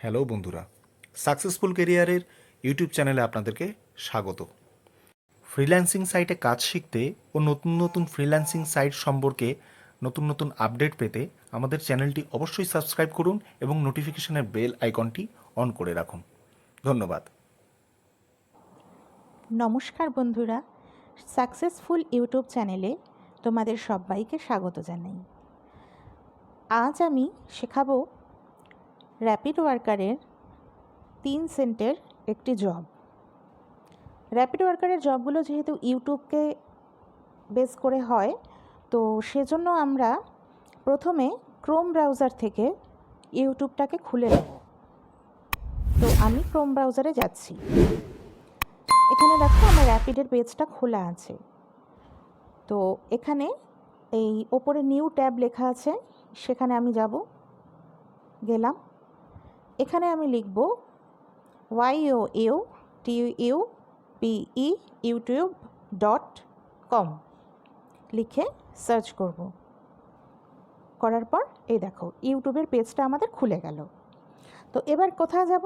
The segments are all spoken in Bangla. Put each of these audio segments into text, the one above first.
হ্যালো বন্ধুরা, সাকসেসফুল কেরিয়ারের ইউটিউব চ্যানেলে আপনাদেরকে স্বাগত। ফ্রিল্যান্সিং সাইটে কাজ শিখতে ও নতুন নতুন ফ্রিল্যান্সিং সাইট সম্পর্কে নতুন নতুন আপডেট পেতে আমাদের চ্যানেলটি অবশ্যই সাবস্ক্রাইব করুন এবং নোটিফিকেশনের বেল আইকনটি অন করে রাখুন। ধন্যবাদ। নমস্কার বন্ধুরা, সাকসেসফুল ইউটিউব চ্যানেলে তোমাদের সবাইকে স্বাগত জানাই। আজ আমি শেখাবো র্যাপিড ওয়ার্কারের তিন সেন্টের একটি জব র্যাপিড ওয়ার্কারের জবগুলো যেহেতু ইউটিউবকে বেস করে হয়, তো সেজন্য আমরা প্রথমে ক্রোম ব্রাউজার থেকে ইউটিউবটাকে খুলে নেব। তো আমি ক্রোম ব্রাউজারে যাচ্ছি। এখানে দেখো আমার র্যাপিডের পেজটা খোলা আছে। তো এখানে এই ওপরে নিউ ট্যাব লেখা আছে, সেখানে আমি যাব, গেলাম। এখানে আমি লিখব Y O U T U P E YouTube dot com লিখে সার্চ করব। করার পর এই দেখো ইউটিউবের পেজটা আমাদের খুলে গেল। তো এবার কোথায় যাব?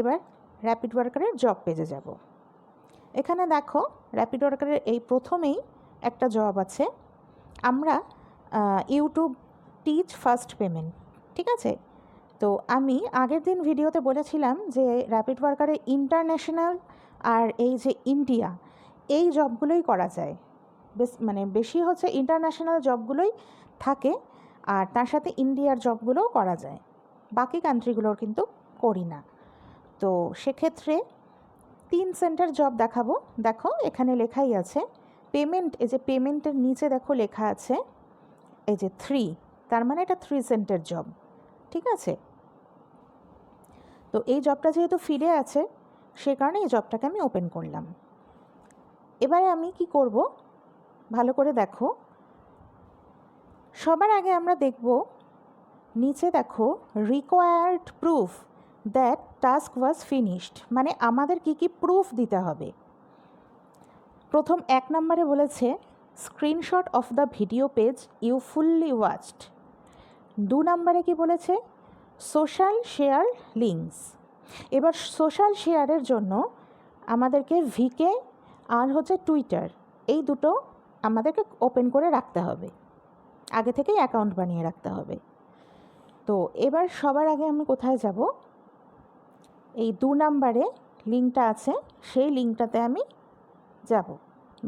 এবার র্যাপিড ওয়ার্কারের জব পেজে যাব। এখানে দেখো র্যাপিড ওয়ার্কারের এই প্রথমেই একটা জব আছে। আমরা ইউটিউব টিচ ফার্স্ট পেমেন্ট ঠিক আছে? তো আমি আগের দিন ভিডিওতে বলেছিলাম যে র্যাপিড ওয়ার্কারে ইন্টারন্যাশনাল আর এই যে ইন্ডিয়া এই জবগুলোই করা যায়। বেশ মানে বেশি হচ্ছে ইন্টারন্যাশনাল জবগুলোই থাকে আর তার সাথে ইন্ডিয়ার জবগুলোও করা যায়। বাকি কান্ট্রিগুলোর কিন্তু করি না। তো সেক্ষেত্রে তিন সেন্টার জব দেখাবো। দেখো, এখানে লেখাই আছে। পেমেন্ট এই যে পেমেন্টের নিচে দেখো লেখা আছে, এই যে থ্রি তার মানে এটা থ্রি সেন্টার জব ঠিক আছে? তো এই জবটা যেহেতু ফিরে আছে, সে কারণে এই জবটাকে আমি ওপেন করলাম। এবারে আমি কি করব? ভালো করে দেখো। সবার আগে আমরা দেখব, নিচে দেখো required proof that task was finished মানে আমাদের কি কি প্রুফ দিতে হবে। প্রথম এক নম্বরে বলেছে screenshot of the video page you fully watched দু নম্বরে কি বলেছে সোশ্যাল শেয়ার লিঙ্কস এবার সোশ্যাল শেয়ারের জন্য আমাদেরকে ভিকে আর হচ্ছে টুইটার, এই দুটো আমাদেরকে ওপেন করে রাখতে হবে। আগে থেকেই অ্যাকাউন্ট বানিয়ে রাখতে হবে। তো এবার সবার আগে আমি কোথায় যাব? এই দু নাম্বারে লিঙ্কটা আছে, সেই লিঙ্কটাতে আমি যাব।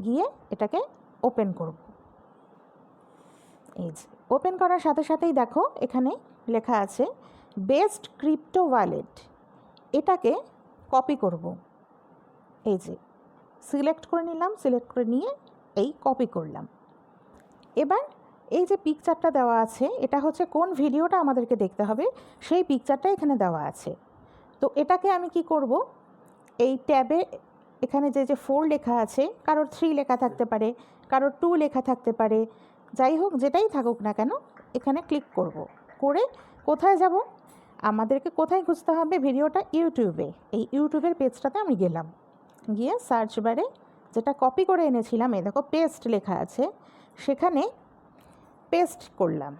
গিয়ে এটাকে ওপেন করব। এই যে, ওপেন করার সাথে সাথেই দেখো এখানে লেখা আছে বেস্ট ক্রিপ্টো ওয়ালেট, এটাকে কপি করব। এই যে, সিলেক্ট করে নিলাম, সিলেক্ট করে নিয়ে এই কপি করলাম। এবার এই যে পিকচারটা দেওয়া আছে, এটা হচ্ছে কোন ভিডিওটা আমাদেরকে দেখতে হবে, সেই পিকচারটা এখানে দেওয়া আছে। তো এটাকে আমি কি করব? এই ট্যাবে এখানে যে যে ফোর লেখা আছে, কারোর থ্রি লেখা থাকতে পারে, কারোর টু লেখা থাকতে পারে, যাই হোক যেটাই থাকুক না কেন, এখানে ক্লিক করব। করে কোথায় যাব? আমাদেরকে কোথায় খুঁজতে হবে ভিডিওটা ইউটিউবে। এই ইউটিউবের পেজটাতে আমি গেলাম। গিয়ে সার্চ বারে যেটা কপি করে এনেছিলাম, এই দেখো পেস্ট লেখা আছে, সেখানে পেস্ট করলাম।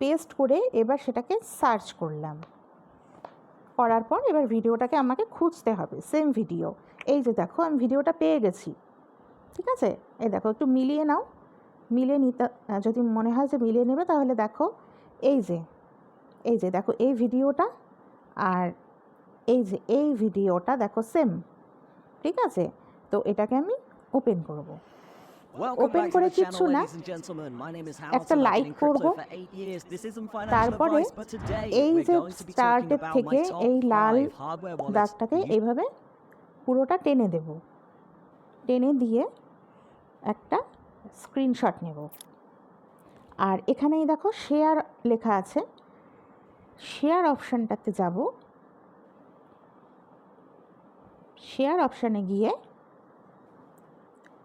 পেস্ট করে এবার সেটাকে সার্চ করলাম। করার পর এবার ভিডিওটাকে আমাকে খুঁজতে হবে সেম ভিডিও এই যে দেখো, আমি ভিডিওটা পেয়ে গেছি। ঠিক আছে? এই দেখো, একটু মিলিয়ে নাও। মিলিয়ে নিতে, যদি মনে হয় যে মিলিয়ে নেবে, তাহলে দেখো, এই যে এই যে দেখো এই ভিডিওটা আর এই যে এই ভিডিওটা দেখো সেম ঠিক আছে? তো এটাকে আমি ওপেন করব। ওপেন করে কিচ্ছু না একটা লাইক করব। তারপরে এই যে স্টার্টের থেকে এই লাল দাগটাকে এইভাবে পুরোটা টেনে দেব। টেনে দিয়ে একটা স্ক্রিনশট নেব। আর এখানেই দেখো শেয়ার লেখা আছে। শেয়ার অপশানটাতে যাব। শেয়ার অপশানে গিয়ে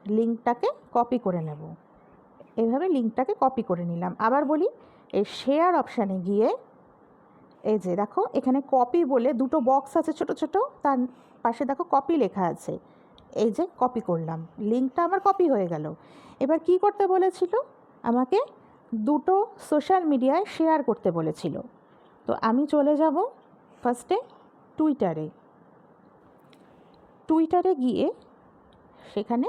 লিঙ্কটাকে কপি করে নেব। এভাবে লিঙ্কটাকে কপি করে নিলাম। আবার বলি, এই শেয়ার অপশানে গিয়ে এই যে দেখো, এখানে কপি বলে দুটো বক্স আছে ছোট ছোট, তার পাশে দেখো কপি লেখা আছে। এই যে কপি করলাম। লিঙ্কটা আমার কপি হয়ে গেল। এবার কি করতে বলেছিল? আমাকে দুটো সোশ্যাল মিডিয়ায় শেয়ার করতে বলেছিল। তো আমি চলে যাব ফার্স্টে টুইটারে টুইটারে গিয়ে সেখানে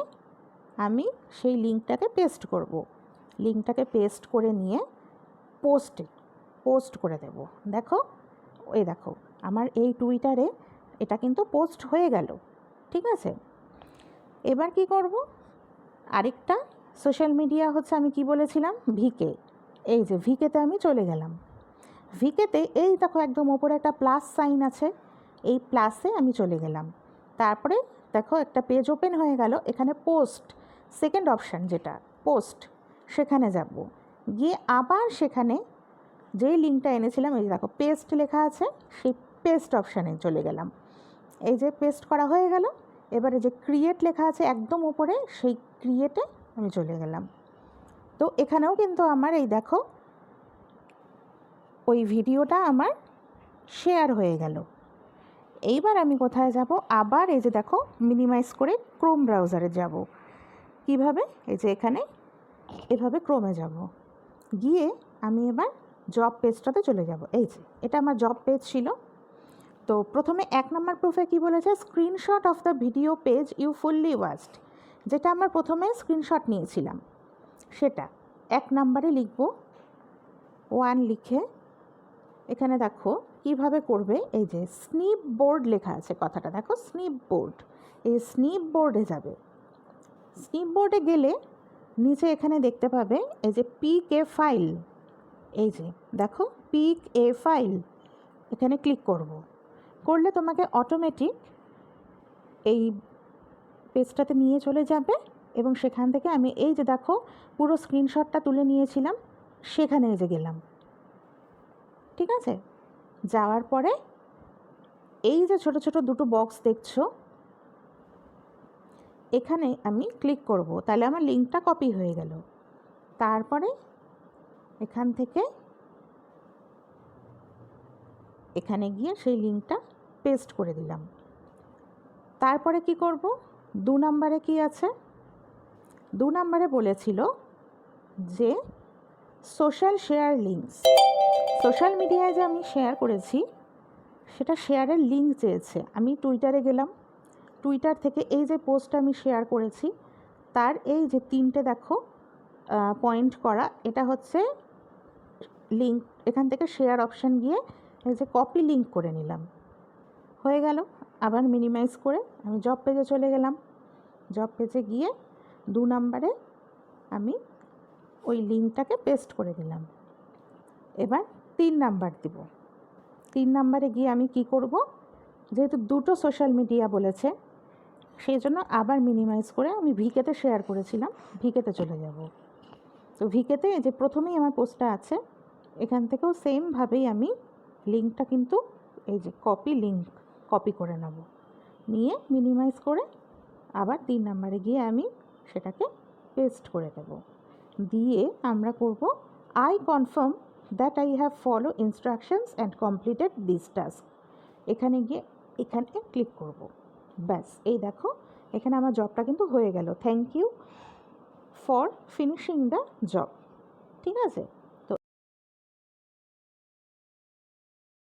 আমি সেই লিঙ্কটাকে পেস্ট করব। লিঙ্কটাকে পেস্ট করে নিয়ে পোস্টে পোস্ট করে দেব। দেখো ওই দেখো, আমার এই টুইটারে এটা কিন্তু পোস্ট হয়ে গেল, ঠিক আছে? এবার কি করব? আরেকটা সোশ্যাল মিডিয়া হচ্ছে আমি কি বলেছিলাম? ভিকে এই যে ভিকেতে আমি চলে গেলাম। ভিকেতে এই দেখো একদম ওপরে একটা প্লাস সাইন আছে। এই প্লাসে আমি চলে গেলাম। তারপরে দেখো একটা পেজ ওপেন হয়ে গেল, এখানে পোস্ট সেকেন্ড অপশান যেটা পোস্ট সেখানে যাব। গিয়ে আবার সেখানে যেই লিঙ্কটা এনেছিলাম, এই দেখো পেস্ট লেখা আছে, সেই পেস্ট অপশানে চলে গেলাম। এই যে পেস্ট করা হয়ে গেল, এবারে যে ক্রিয়েট লেখা আছে একদম ওপরে, সেই ক্রিয়েটে আমি চলে গেলাম। তো এখানেও কিন্তু আমার এই দেখো ওই ভিডিওটা আমার শেয়ার হয়ে গেল। এইবার আমি কোথায় যাব? আবার এই যে দেখো মিনিমাইজ করে ক্রোম ব্রাউজারে যাব। কীভাবে? এই যে এখানে এভাবে ক্রোমে যাব। গিয়ে আমি এবার জব পেজটাতে চলে যাব। এই যে, এটা আমার জব পেজ ছিল। তো প্রথমে এক নম্বর প্রুফে কি বলেছে? Screenshot of the video page you fully watched যেটা আমার প্রথমে স্ক্রিনশট নিয়েছিলাম। সেটা এক নম্বরে লিখব। ওয়ান লিখে এখানে দেখো কীভাবে করবে? এই যে স্নিপ বোর্ড লেখা আছে কথাটা। দেখো স্নিপ বোর্ড। এই স্নিপ বোর্ডে যাবে। স্নিপ বোর্ডে গেলে নিচে এখানে দেখতে পাবে এই যে পিক এ ফাইল এই যে দেখো পিক এ ফাইল এখানে ক্লিক করব। করলে তোমাকে অটোমেটিক এই পেজটাতে নিয়ে চলে যাবে এবং সেখান থেকে আমি এই যে দেখো পুরো স্ক্রিনশটটা তুলে নিয়েছিলাম, সেখানে যে গেলাম। ঠিক আছে? যাওয়ার পরে এই যে ছোট ছোট দুটো বক্স দেখছ, এখানে আমি ক্লিক করব। তাহলে আমার লিঙ্কটা কপি হয়ে গেল। তারপরে এখান থেকে এখানে গিয়ে সেই লিঙ্কটা পেস্ট করে দিলাম। তারপরে কি করব? দু নম্বরে কি আছে? দু নম্বরে বলেছিল যে সোশ্যাল শেয়ার লিঙ্কস সোশ্যাল মিডিয়ায় যে আমি শেয়ার করেছি, সেটা শেয়ারের লিঙ্ক চেয়েছে। আমি টুইটারে গেলাম। টুইটার থেকে এই যে পোস্টটা আমি শেয়ার করেছি, তার এই যে তিনটে দেখো পয়েন্ট করা, এটা হচ্ছে লিঙ্ক এখান থেকে শেয়ার অপশান গিয়ে এই যে কপি লিঙ্ক করে নিলাম। হয়ে গেল, আবার মিনিমাইজ করে আমি জব পেজে চলে গেলাম। জব পেজে গিয়ে দু নম্বরে আমি ওই লিঙ্কটাকে পেস্ট করে দিলাম। এবার তিন নাম্বার দিব। তিন নাম্বারে গিয়ে আমি কি করব? যেহেতু দুটো সোশ্যাল মিডিয়া বলেছে সেই জন্য আবার মিনিমাইজ করে আমি ভিকেতে শেয়ার করেছিলাম, ভিকেতে চলে যাব। তো ভিকেতে যে প্রথমেই আমার পোস্টটা আছে, এখান থেকেও সেমভাবেই আমি লিঙ্কটা কিন্তু এই যে কপি লিঙ্ক কপি করে নেব। নিয়ে মিনিমাইজ করে আবার তিন নাম্বারে গিয়ে আমি সেটাকে পেস্ট করে দেব। দিয়ে আমরা করব I confirm that I have follow instructions and completed this task এখানে গিয়ে এখানে ক্লিক করব। ব্যাস, এই দেখো, এখানে আমার জবটা কিন্তু হয়ে গেল। Thank you for finishing the job ঠিক আছে?